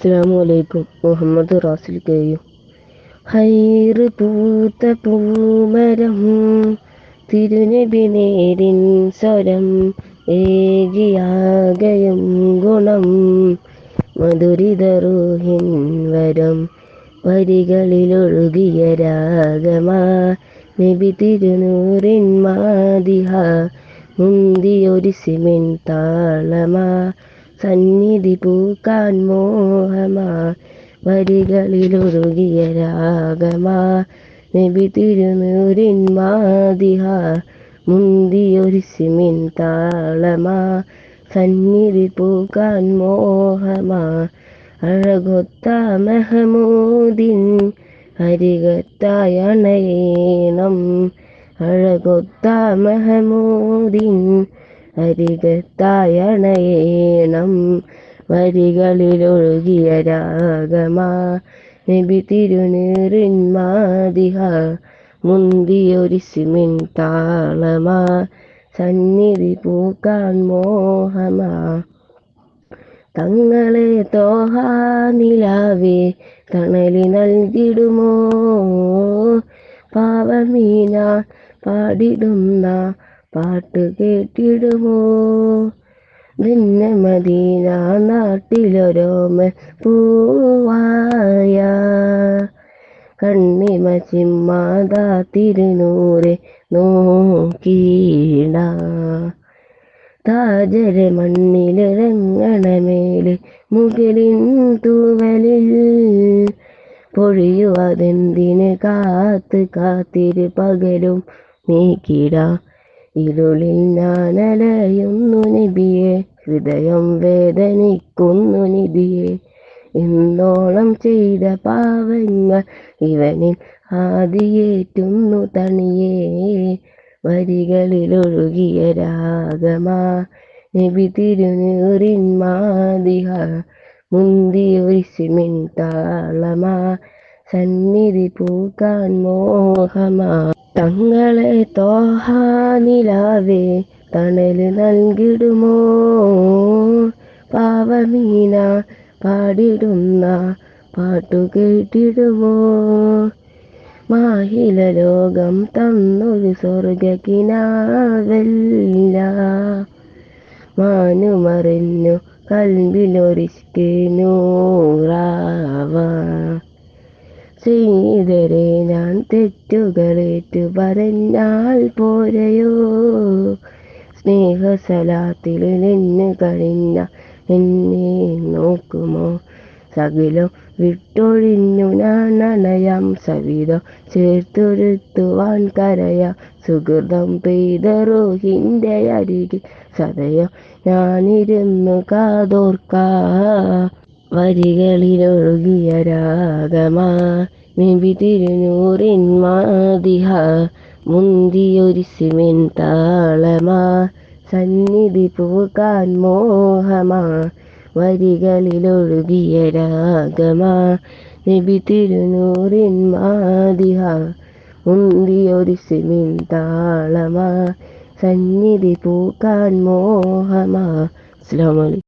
അസ്സാമലൈക്കും മുഹമ്മദ് റാസിൽ കെയും. ഹൈറ് പൂത്ത പൂമരം തിരുനബി നേരിൻ സ്വരം ഏകിയാകയും ഗുണം. മധുരിതറുഹിൻ വരം വരികളിലൊഴുകിയ രാഗമാ. നബി തിരുനൂറിൻ മാതിഹ മുന്തിയൊരു സിമിൻ താളമാ. സന്നിധി പൂക്കാൻ മോഹമാ വരികളിലൊരുകിയ രാഗമാ നബി തിരുനൂരിൻ മാതിഹ മുന്തിയൊരു സിമിൻ താളമാ സന്നിധി പൂക്കാൻ മോഹമാ അഴകൊത്ത മെഹമൂദിൻ അരികത്തായണയേണം അഴകൊത്ത മെഹമൂദിൻ അരികത്തായണയേണം. വരികളിലൊഴുകിയ രാഗമാ നബി തിരുനീറിന്മാതിഹ മുന്തിയൊരിസിമിൻ മുന്തിയൊരു സിമിൻ താളമാ സന്നിധി പൂക്കാൻ മോഹമാ. തങ്ങളെ തോഹാനിലാവേ തണലി നൽകിടുമോ? പാവമീന പാടിടുന്ന പാട്ട് കേട്ടിടുമോ? നിന്നെ മദീന നാട്ടിലൊരോമ പൂവായ കണ്ണിമ ചിമ്മാതാ തിരുനൂറെ നോക്കീട താജര മണ്ണിലിറങ്ങണമേൽ മുകളിൻ തൂവലിൽ പൊഴിയുവതെന്തിന് കാത്ത് കാത്തിരു പകലും നീക്കിട. ഇരുളിൽ ഞാൻ അലയുന്നു നിബിയെ ഹൃദയം വേദനിക്കുന്നു നിധിയെ ഇന്നോളം ചെയ്ത പാവങ്ങൾ ഇവനിൽ ആദിയേറ്റുന്നു തണിയേ വരികളിലൊഴുകിയ രാഗമാ നബി തിരുനീറിൻ മാതിഹ മുന്തിയൊരിശിമിൻ താളമാ സന്നിധി പൂക്കാൻ മോഹമാ. തങ്ങളെ തോഹാനിലാവേ തണൽ നൽകിടുമോ? പാവമീന പാടിടുന്ന പാട്ടു കേട്ടിടുമോ? മാഹില ലോകം തന്നൊരു സ്വർഗക്കിനാവല്ല മാനുമറിഞ്ഞു കൽവിലൊരിഷ്കിനൂറാവ ചെയ്തരെ ഞാൻ തെറ്റുകളേറ്റു പറഞ്ഞാൽ പോരയോ? സ്നേഹസലാത്തിൽ നിന്ന് കഴിഞ്ഞ എന്നെ നോക്കുമോ? സകിലം വിട്ടൊഴിഞ്ഞു ഞാൻ അണയാം സവിതം ചേർത്തൊരുത്തുവാൻ കരയാം സുഹൃതം പെയ്ത റോഹിന്റെ അരികിൽ സദയം ഞാനിരുന്നു കാതോർക്ക. വരികളിലൊഴുകിയ രാഗമാ നബി തിരുനൂറിൻ മാതിഹ മുന്തിയൊരു സിമിൻ താളമാ സന്നിധി പൂക്കാൻ മോഹമാ വരികളിലൊഴുകിയ രാഗമാ നബി തിരുനൂറിൻ മാതിഹ മുന്തിയൊരു സിമിൻ താളമാ സന്നിധി പൂക്കാൻ മോഹമാ. അസ്സലാമു അലൈക്കും.